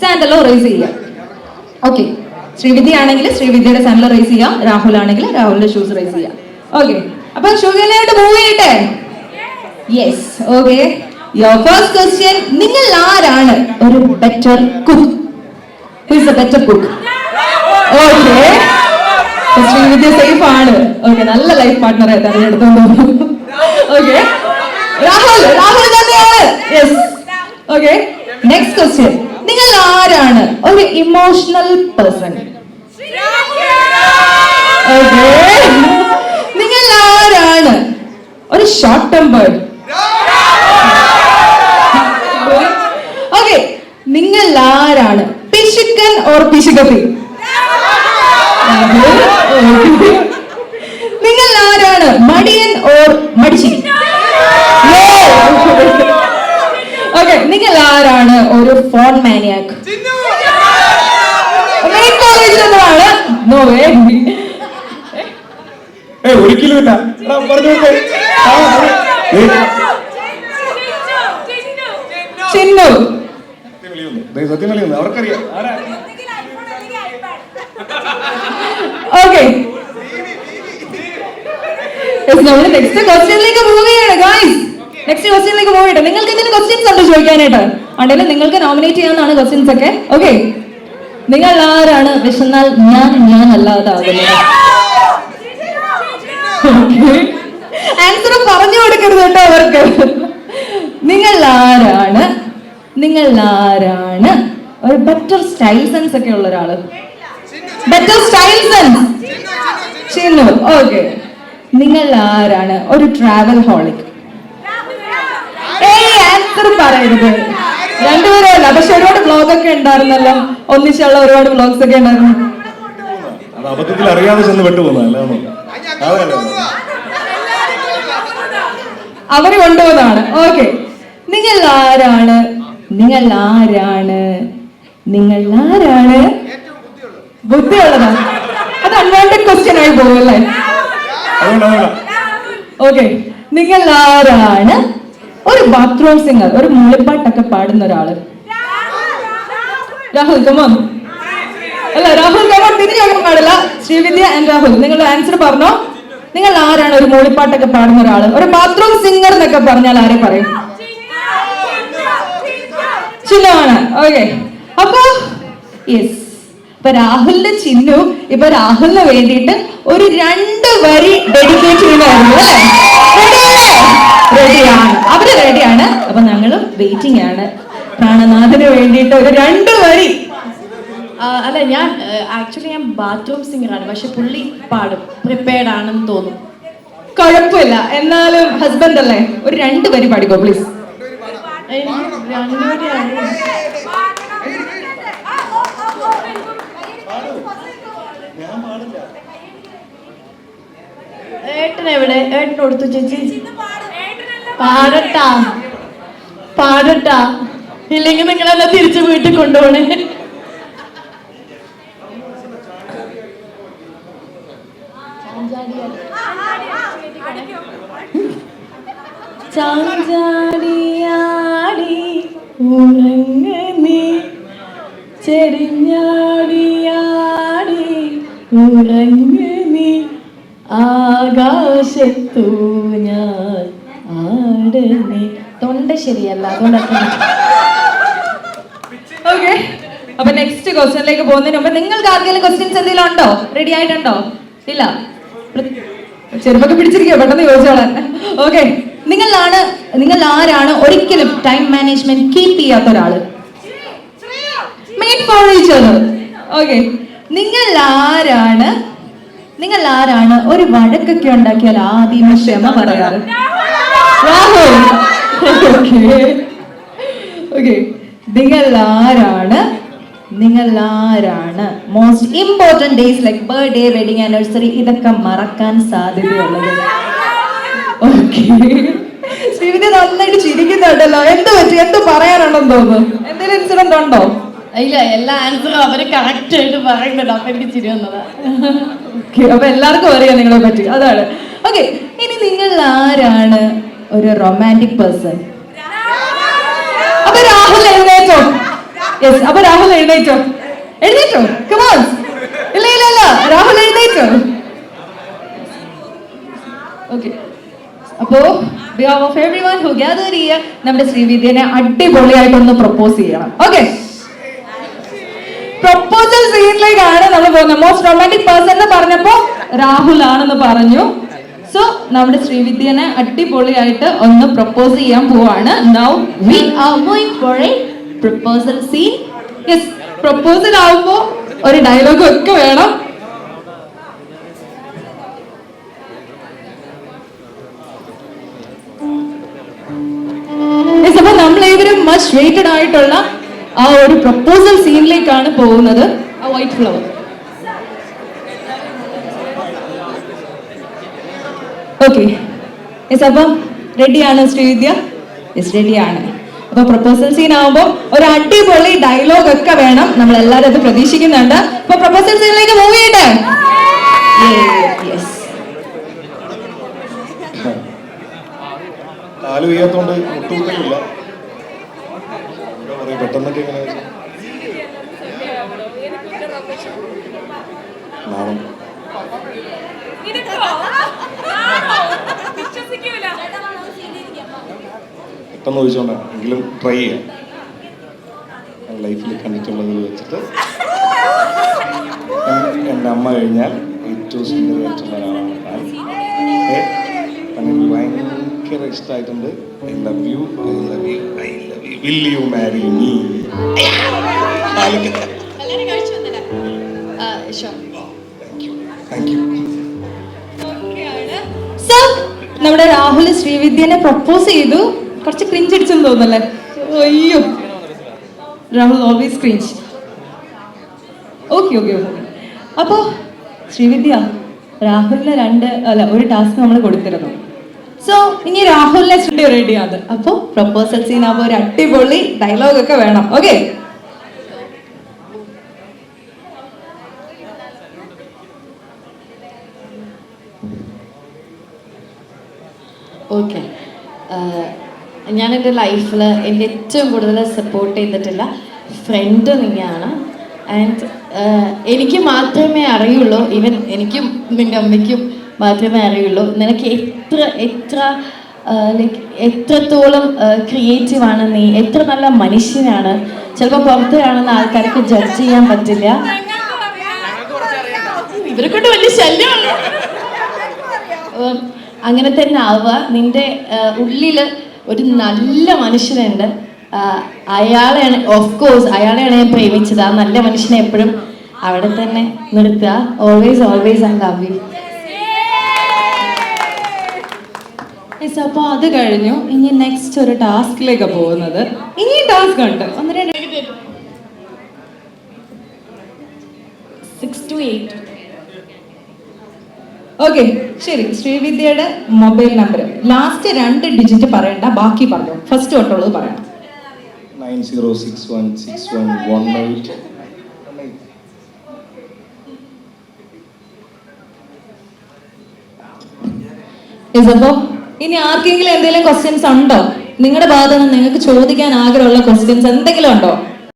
സാൻഡലോ okay Srividya ആണെങ്കിൽ ശ്രീവിദ്യയുടെ സാൻഡലോ raise ചെയ്യാം. രാഹുൽ ആണെങ്കിൽ രാഹുലിന്റെ ഷൂസ് റേസ് ചെയ്യാം. ഓക്കെ അപ്പൊ ഷുഗലായിട്ട് മൂവ് ചെയ്യട്ടെ? Yes okay your first question നിങ്ങൾ ആരാണ് ഒരു better cook who is a better cook okay Srividya safe ആണ്. ഓക്കെ നല്ല ലൈഫ് പാർട്ട്ണർ ആയിട്ട് അതിനെടുത്തോണ്ട് ഓക്കെ രാഹുൽ രാഹുൽ തന്നെയാണ്. യെസ് ഓക്കെ നെക്സ്റ്റ് ക്വസ്റ്റ്യൻ നിങ്ങൾ ആരാണ്? ഒരു ഇമോഷണൽ പേഴ്സൺ ഓക്കെ നിങ്ങൾ ആരാണ്? ഒരു ഷോർട്ട് ടെമ്പേർഡ് ഓക്കെ നിങ്ങൾ ആരാണ്? പിശുക്കൻ ഓർ പിശുകത്തി നിങ്ങൾ ആരാണ് മടിയൻ ഓർ മടിച്ചി? ഓക്കെ നിങ്ങൾ ആരാണ് ഒരു ഫോൺ മാനിയാക്ക്? മെയിൻ കോളേജിൽ നോ വേ ഏ ഒരിക്കലും ഇല്ല. ചിന്നു. സത്യം. അവർക്കറിയാം ആരാ? ഓക്കെ നമ്മൾ നെക്സ്റ്റ് ക്വസ്റ്റ്യനിലേക്ക് മൂവ് ചെയ്യാണ് നെക്സ്റ്റ് ക്വസ്റ്റ്യനിലേക്ക് മൂവ് നിങ്ങൾക്ക് എന്തെങ്കിലും ക്വസ്റ്റ്യൻസ് ഉണ്ടോ ചോദിക്കാനായിട്ട്? ഉണ്ടെങ്കിൽ നിങ്ങൾക്ക് നോമിനേറ്റ് ചെയ്യാവുന്നതാണ് ക്വസ്റ്റ്യൻസ് ഒക്കെ. ഓക്കെ നിങ്ങൾ ആരാണ്? വിശന്നാൽ ഞാൻ ഞാൻ അല്ലാതാകുന്നത് ആൻസർ പറഞ്ഞു കൊടുക്കരുത് കേട്ടോ അവർക്ക്. നിങ്ങൾ ആരാണ്? നിങ്ങൾ ആരാണ്? ഒരു ബെറ്റർ സ്റ്റൈൽ സെൻസ് ഒക്കെ ഉള്ള ഒരാൾ. Better styles sense Chinnu okay നിങ്ങൾ ആരാണ്? ഒരു ട്രാവൽ ഹോളിക് ഏയ് ആൻസർ പറയരുത്. രണ്ടുപേരല്ല. പക്ഷെ ഒരുപാട് ബ്ലോഗ് ഒക്കെ ഉണ്ടായിരുന്നല്ലോ. ഒന്നിച്ചുള്ള ഒരുപാട് ബ്ലോഗ്സ് ഒക്കെ ഉണ്ടായിരുന്നു. അബദ്ധത്തിൽ അറിയാതെ ചെന്ന് അവർ കൊണ്ടുപോകുന്നതാണ് ഓക്കെ നിങ്ങൾ ആരാണ്? നിങ്ങൾ ആരാണ്? നിങ്ങൾ ആരാണ്? ബുദ്ധിയുള്ളതാണ്. അത് അൺവാണ്ടഡ് ക്വസ്റ്റ്യൻ ആയി പോകല്ലേ ഓക്കെ നിങ്ങൾ ആരാണ് ഒരു ബാത്റൂം സിംഗർ ഒരു മൂളിപ്പാട്ടൊക്കെ പാടുന്ന ഒരാൾ. രാഹുൽ കമോൺ അല്ല രാഹുൽ കമോൺ തിരിഞ്ഞൊന്നും പാടില്ല. ശ്രീവിദ്യ ആൻഡ് രാഹുൽ. നിങ്ങളുടെ ആൻസർ പറഞ്ഞോ? നിങ്ങൾ ആരാണ് ഒരു മൂളിപ്പാട്ടൊക്കെ പാടുന്ന ഒരാൾ? ഒരു ബാത്റൂം സിംഗർ എന്നൊക്കെ പറഞ്ഞാൽ ആരെ പറയും? ചിഹ്നമാണ് ഓക്കെ അപ്പോ യെസ് ഇപ്പൊ രാഹുലിന്റെ ചിഹ്നു ഇപ്പൊ രാഹുലിന് വേണ്ടിയിട്ട് ഒരു രണ്ട് വരി ഡെഡിക്കേറ്റ് ചെയ്യുന്നതായിരുന്നു അല്ലേ? റെഡിയാണ് അവർ റെഡിയാണ് അപ്പൊ ഞങ്ങളും വെയിറ്റിംഗ് ആണ്. പ്രാണനാഥന് വേണ്ടിയിട്ട് ഒരു രണ്ട് വരി. അല്ല ഞാൻ ആക്ച്വലി ഞാൻ ബാത്റൂം സിംഗറാണ് പക്ഷെ പുള്ളി പാടും. പ്രിപ്പയർഡ് ആണെന്ന് തോന്നും. കുഴപ്പമില്ല. എന്നാലും ഹസ്ബൻഡ് അല്ലേ? ഒരു രണ്ട് വരി പാടിക്കോ പ്ലീസ് എനിക്ക് രണ്ടുപേരെ അറിയാം. ഏട്ടൻ എവിടെ ഏട്ടൻ കൊടുത്തു ചേച്ചി. പാടട്ടാ. പാടട്ടാ. ഇല്ലെങ്കിൽ നിങ്ങളെല്ലാം തിരിച്ച് വീട്ടിൽ കൊണ്ടുപോണേ. ചാഞ്ചാടിയാടി ഉറങ്ങ നീ. ചെരിഞ്ഞാടിയാടി ഉറങ്ങ ആകാശത്തു ഞാൻ ആടനെ. തൊണ്ട ശരിയല്ല ഓക്കെ അപ്പൊ നെക്സ്റ്റ് ക്വസ്റ്റ്യനിലേക്ക് പോകുന്നതിന് മുമ്പ് നിങ്ങൾക്ക് ആർക്കെങ്കിലും ക്വസ്റ്റ്യൻസ് എന്തെങ്കിലും ഉണ്ടോ? റെഡി ആയിട്ടുണ്ടോ? ഇല്ല. ചെറുപ്പൊക്കെ പിടിച്ചിരിക്കുക പെട്ടെന്ന് ചോദിച്ചോളാൻ. ഓക്കെ നിങ്ങളാണ് നിങ്ങൾ ആരാണ് ഒരിക്കലും ടൈം മാനേജ്മെന്റ് കീപ്പ് ചെയ്യാത്ത ഒരാൾ? മെയിൻ ഫോർ ഈച്ച് ഓക്കെ നിങ്ങൾ ആരാണ് നിങ്ങൾ ആരാണ് ഒരു വഴക്കൊക്കെ ഉണ്ടാക്കിയാൽ ആദ്യം ക്ഷമ പറയാറ്. രാഹുൽ! ഓക്കെ. നിങ്ങൾ ആരാണ് നിങ്ങൾ ആരാണ് most important days like birthday wedding anniversary ഇതൊക്കെ മറക്കാൻ സാധ്യതയുള്ളത്. ഓക്കെ. ശ്രീവിദ്യ നന്നായിട്ട് ചിരിക്കുന്നുണ്ടല്ലോ. എന്ത് പറ്റി? എന്ത് പറയാനാണെന്ന് തോന്നുന്നു? എന്തെങ്കിലും ഇൻസിഡന്റ് ഉണ്ടോ? ഇല്ല എല്ലാ ആൻസറും അവർ കറക്റ്റ് ആയിട്ട് പറയുന്നുണ്ട്. അപ്പൊ എനിക്ക് ചിരി വന്നതാ. അപ്പൊ എല്ലാവർക്കും അറിയാം നിങ്ങളെ പറ്റി. അതാണ്. ഓക്കെ ഇനി നിങ്ങൾ ആരാണ് ഒരു റൊമാന്റിക് പേഴ്സൺ അപ്പൊ രാഹുൽ എഴുന്നേറ്റോ? യെസ് അപ്പൊ രാഹുൽ എഴുന്നേറ്റോ? എഴുന്നേറ്റോ? കമോൺ ഇല്ല ഇല്ല ഇല്ല. രാഹുൽ എഴുന്നേറ്റോ? ഓക്കെ അപ്പോ behave of every one who gather ചെയ്യുക നമ്മുടെ ശ്രീവിദ്യനെ അടിപൊളിയായിട്ടൊന്ന് പ്രപ്പോസ് ചെയ്യണം. ഓക്കെ പ്രപ്പോസൽ സീനിലേക്കാണ് നമ്മൾ പോകുന്നത് മോസ്റ്റ് റൊമാന്റിക് പേഴ്സൺ എന്ന് പറഞ്ഞപ്പോ രാഹുൽ ആണെന്ന് പറഞ്ഞു. സോ നമ്മുടെ ശ്രീവിദ്യനെ അടിപൊളിയായിട്ട് ഒന്ന് പ്രപ്പോസ് ചെയ്യാൻ പോവാണ്. Now we are going for a proposal scene yes proposal ആവുമ്പോൾ ഒരു ഡയലോഗ് ഒക്കെ വേണം. അപ്പൊ നമ്മളേവരും മസ്റ്റ് വെയിറ്റഡ് ആയിട്ടുള്ള ആ ഒരു പ്രപ്പോസൽ സീനിലേക്കാണ് പോകുന്നത്. ആ വൈറ്റ് ഫ്ലവർ ഓക്കെ യെസ് അപ്പം റെഡിയാണ് ശ്രീവിദ്യ? യെസ് റെഡിയാണ് അപ്പൊ പ്രപ്പോസൽ സീൻ ആവുമ്പോൾ ഒരു അടിപൊളി ഡയലോഗ് ഒക്കെ വേണം. നമ്മൾ എല്ലാവരും അത് പ്രതീക്ഷിക്കുന്നുണ്ട്. അപ്പൊ പ്രപ്പോസൽ സീനിലേക്ക് മൂവ് ചെയ്യട്ടെ? കാൽ വയ്യാത്തോണ്ട് പെട്ടെന്നൊക്കെ ഇങ്ങനെ നാണം. പെട്ടെന്ന് ചോദിച്ചോണ്ടാ എങ്കിലും ട്രൈ ചെയ്യാം. ലൈഫിൽ കണ്ടിട്ടുള്ളതിൽ വെച്ചിട്ട്. എൻ- എന്റെ അമ്മ കഴിഞ്ഞാൽ ഏറ്റവും സുന്ദരമായിട്ടുള്ള ഒരാളാണ് എനിക്ക് ഭയങ്കര ഇഷ്ടമായിട്ടുണ്ട് I love you I love you I love you will you marry me so നമ്മുടെ രാഹുൽ ശ്രീവിദ്യനെ പ്രപ്പോസ് ചെയ്തു. കുറച്ച് ക്രിഞ്ച് അടിച്ചെന്ന് തോന്നല്ലേ അയ്യോ. Rahul always cringe okay okay okay അപ്പോൾ ശ്രീവിദ്യ രാഹുലിന് രണ്ട് അല്ല ഒരു ടാസ്ക് നമ്മൾ കൊടുത്തിരുന്നു. സോ ഇനി രാഹുലിനെ റെഡിയാണ് അപ്പോൾ പ്രപ്പോസൽ സീൻ ആകുമ്പോൾ ഒരു അടിപൊളി ഡയലോഗ് ഒക്കെ വേണം. ഓക്കെ? ഓക്കെ ഞാൻ എന്റെ ലൈഫിൽ എന്റെ ഏറ്റവും കൂടുതൽ സപ്പോർട്ട് ചെയ്തിട്ടുള്ള ഫ്രണ്ട് നീയാണ് ആൻഡ് എനിക്ക് മാത്രമേ അറിയുള്ളൂ. ഇവൻ എനിക്കും നിന്റെ അമ്മയ്ക്കും മാത്രമേ അറിയുള്ളൂ. നിനക്ക് എത്ര എത്ര ലൈക്ക് എത്രത്തോളം ക്രിയേറ്റീവാണ് നീ എത്ര നല്ല മനുഷ്യനാണ്. ചിലപ്പോൾ പുറത്ത് കാണുന്ന ആൾക്കാർക്ക് ജഡ്ജ് ചെയ്യാൻ പറ്റില്ല. ഇവരെ കൊണ്ട് വലിയ ശല്യമാണ് അങ്ങനെ തന്നെ ആവുക. നിന്റെ ഉള്ളിൽ ഒരു നല്ല മനുഷ്യനുണ്ട്. അയാളെയാണ് ഓഫ് കോഴ്സ് അയാളെയാണ് ഞാൻ പ്രേമിച്ചത്. ആ നല്ല മനുഷ്യനെ എപ്പോഴും അവിടെ തന്നെ നിർത്തുക. Always always I love you അപ്പോൾ അത് കഴിഞ്ഞു. ഇനി നെക്സ്റ്റ് ഒരു ടാസ്കിലേക്ക് പോകുന്നത്. ഇനി ടാസ്ക് ഉണ്ട്. ഒന്ന് രണ്ട്. സിക്സ് ടു എയ്റ്റ് ഓക്കെ ശരി. ശ്രീവിദ്യയുടെ മൊബൈൽ നമ്പർ. ലാസ്റ്റ് രണ്ട് ഡിജിറ്റ് പറയണ്ട ബാക്കി പറഞ്ഞു. ഫസ്റ്റ് തൊട്ടുള്ളത് പറയണം. Nine zero six one six one one eight yes ഇനി ആർക്കെങ്കിലും എന്തെങ്കിലും ക്വസ്റ്റ്യൻസ് ഉണ്ടോ? നിങ്ങളുടെ ഭാഗത്തുനിന്ന് നിങ്ങൾക്ക് ചോദിക്കാൻ ആഗ്രഹമുള്ള ക്വസ്റ്റ്യൻസ് എന്തെങ്കിലും ഉണ്ടോ?